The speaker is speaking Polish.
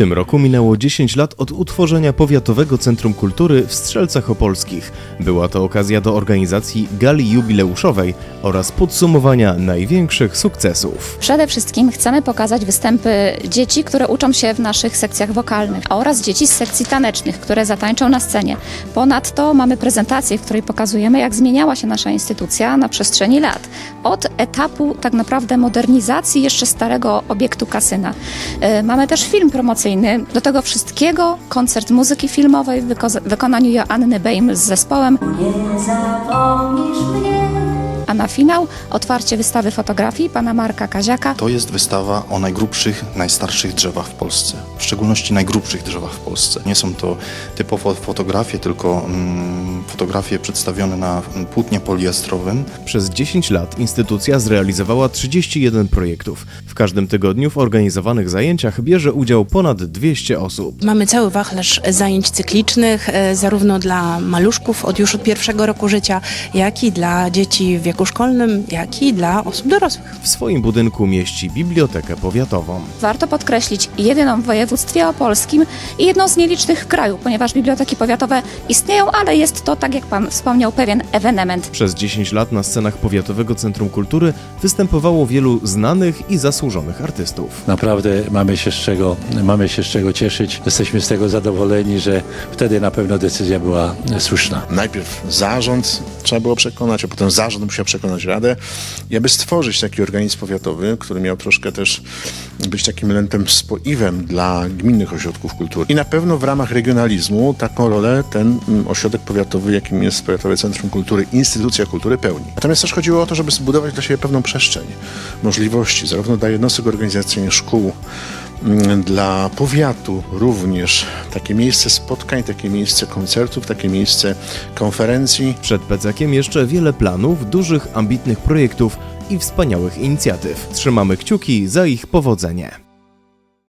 tym roku minęło 10 lat od utworzenia Powiatowego Centrum Kultury w Strzelcach Opolskich. Była to okazja do organizacji gali jubileuszowej oraz podsumowania największych sukcesów. Przede wszystkim chcemy pokazać występy dzieci, które uczą się w naszych sekcjach wokalnych oraz dzieci z sekcji tanecznych, które zatańczą na scenie. Ponadto mamy prezentację, w której pokazujemy, jak zmieniała się nasza instytucja na przestrzeni lat. Od etapu tak naprawdę modernizacji jeszcze starego obiektu kasyna. E, Mamy też film promocyjny. Do tego wszystkiego koncert muzyki filmowej w wyko- wykonaniu Joanny Bejm z zespołem. Nie zapomnisz mnie. A na finał otwarcie wystawy fotografii pana Marka Kaziaka To jest wystawa o najgrubszych, najstarszych drzewach w Polsce. W szczególności najgrubszych drzewach w Polsce. Nie są to typowo fotografie, tylko mm, fotografie przedstawione na płótnie poliestrowym. Przez 10 lat instytucja zrealizowała 31 projektów. W każdym tygodniu w organizowanych zajęciach bierze udział ponad 200 osób. Mamy cały wachlarz zajęć cyklicznych, e, zarówno dla maluszków od już od pierwszego roku życia, jak i dla dzieci w wieku szkolnym, jak i dla osób dorosłych. W swoim budynku mieści bibliotekę powiatową. Warto podkreślić jedyną w województwie opolskim i jedną z nielicznych w kraju, ponieważ biblioteki powiatowe istnieją, ale jest to, tak jak Pan wspomniał, pewien ewenement. Przez 10 lat na scenach Powiatowego Centrum Kultury występowało wielu znanych i zasłużonych artystów. Naprawdę mamy się, z czego, mamy się z czego cieszyć. Jesteśmy z tego zadowoleni, że wtedy na pewno decyzja była słuszna. Najpierw zarząd trzeba było przekonać, a potem zarząd musiał przekonać Radę, i aby stworzyć taki organizm powiatowy, który miał troszkę też być takim elementem spoiwem dla gminnych ośrodków kultury. I na pewno w ramach regionalizmu taką rolę ten mm, ośrodek powiatowy, jakim jest Powiatowe Centrum Kultury, instytucja kultury pełni. Natomiast też chodziło o to, żeby zbudować dla siebie pewną przestrzeń, możliwości, zarówno dla jednostek organizacyjnych szkół, mm, dla powiatu również takie miejsce spotkań, takie miejsce koncertów, takie miejsce konferencji. Przed Pecekiem jeszcze wiele planów, dużych, ambitnych projektów i wspaniałych inicjatyw. Trzymamy kciuki za ich powodzenie.